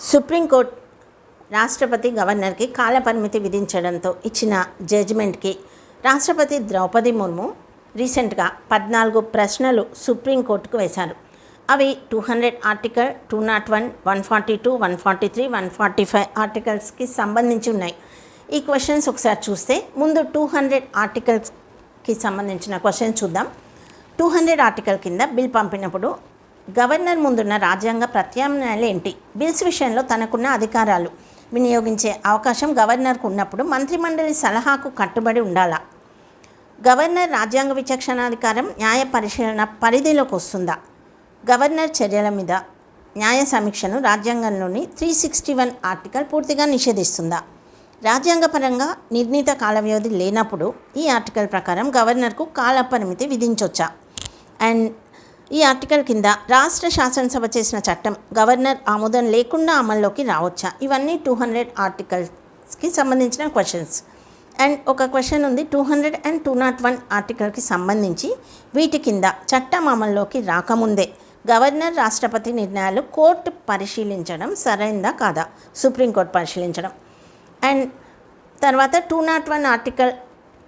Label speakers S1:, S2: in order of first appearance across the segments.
S1: Supreme court రాష్ట్రపతి గవర్నర్కి కాలపరిమితి విధించడంతో ఇచ్చిన జడ్జిమెంట్కి రాష్ట్రపతి ద్రౌపది ముర్ము రీసెంట్గా పద్నాలుగు ప్రశ్నలు సుప్రీంకోర్టుకు వేశారు. అవి two hundred article two nought one one forty two one forty three one forty five ఆర్టికల్స్కి సంబంధించి ఉన్నాయి. ఈ క్వశ్చన్స్ ఒకసారి చూస్తే ముందు టూ హండ్రెడ్ ఆర్టికల్స్కి సంబంధించిన క్వశ్చన్ చూద్దాం. టూ హండ్రెడ్ ఆర్టికల్ కింద బిల్ పంపినప్పుడు గవర్నర్ ముందున్న రాజ్యాంగ ప్రత్యామ్నాయాలు ఏంటి బిల్స్ విషయంలో తనకున్న అధికారాలు. వినియోగించే అవకాశం గవర్నర్కు ఉన్నప్పుడు మంత్రిమండలి సలహాకు కట్టుబడి ఉండాలా? గవర్నర్ రాజ్యాంగ విచక్షణాధికారం న్యాయ పరిశీలన పరిధిలోకి వస్తుందా గవర్నర్ చర్యల మీద న్యాయ సమీక్షను రాజ్యాంగంలోని త్రీ సిక్స్టీ వన్ ఆర్టికల్ పూర్తిగా నిషేధిస్తుందా? రాజ్యాంగపరంగా నిర్ణీత కాల వ్యవధి లేనప్పుడు ఈ ఆర్టికల్ ప్రకారం గవర్నర్కు కాల పరిమితి విధించవచ్చా అండ్ ఈ ఆర్టికల్ కింద రాష్ట్ర శాసనసభ చేసిన చట్టం గవర్నర్ ఆమోదం లేకుండా అమల్లోకి రావచ్చా? ఇవన్నీ టూ హండ్రెడ్ ఆర్టికల్స్కి సంబంధించిన క్వశ్చన్స్. అండ్ ఒక క్వశ్చన్ ఉంది two hundred and two nought one ఆర్టికల్కి సంబంధించి వీటి కింద చట్టం అమల్లోకి రాకముందే గవర్నర్ రాష్ట్రపతి నిర్ణయాలు కోర్టు పరిశీలించడం సరైందా కాదా? సుప్రీంకోర్టు పరిశీలించడం. అండ్ తర్వాత టూ నాట్ వన్ ఆర్టికల్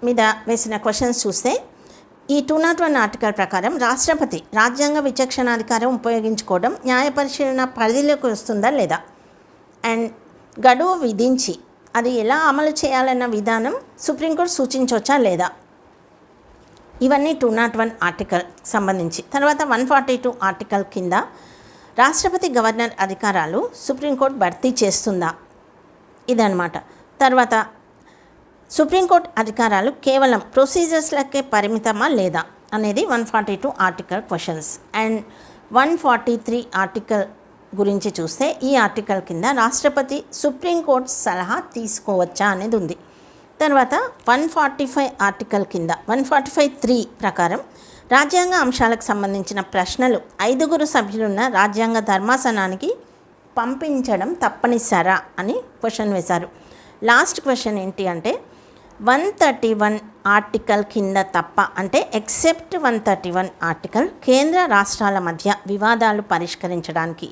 S1: మీద వేసిన క్వశ్చన్స్ చూస్తే ఈ టూ నాట్ వన్ ఆర్టికల్ ప్రకారం రాష్ట్రపతి రాజ్యాంగ విచక్షణాధికారం ఉపయోగించుకోవడం న్యాయ పరిశీలన పరిధిలోకి వస్తుందా లేదా? అండ్ గడువు విధించి అది ఎలా అమలు చేయాలన్న విధానం సుప్రీంకోర్టు సూచించవచ్చా లేదా? ఇవన్నీ టూ నాట్ వన్ ఆర్టికల్ సంబంధించి. తర్వాత వన్ ఫార్టీ టూ ఆర్టికల్ కింద రాష్ట్రపతి గవర్నర్ అధికారాలు సుప్రీంకోర్టు భర్తీ చేస్తుందా? ఇదనమాట తర్వాత సుప్రీంకోర్టు అధికారాలు కేవలం ప్రొసీజర్స్లకే పరిమితమా లేదా అనేది one forty two article questions and one forty three article గురించి చూస్తే ఈ ఆర్టికల్ కింద రాష్ట్రపతి సుప్రీంకోర్టు సలహా తీసుకోవచ్చా అనేది ఉంది. తర్వాత వన్ ఫార్టీ ఫైవ్ ఆర్టికల్ కింద వన్ ఫార్టీ ఫైవ్ త్రీ ప్రకారం రాజ్యాంగ అంశాలకు సంబంధించిన ప్రశ్నలు ఐదుగురు సభ్యులున్న రాజ్యాంగ ధర్మాసనానికి పంపించడం తప్పనిసరా అని క్వశ్చన్ వేశారు. లాస్ట్ క్వశ్చన్ ఏంటి అంటే వన్ థర్టీ వన్ ఆర్టికల్ కింద తప్ప అంటే except one thirty one article కేంద్ర రాష్ట్రాల మధ్య వివాదాలు పరిష్కరించడానికి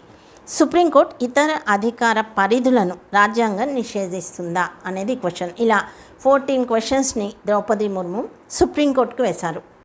S1: సుప్రీంకోర్టు ఇతర అధికార పరిధులను రాజ్యాంగం నిషేధిస్తుందా అనేది క్వశ్చన్ ఇలా ఫోర్టీన్ క్వశ్చన్స్ని ద్రౌపది ముర్ము సుప్రీంకోర్టుకు వేశారు.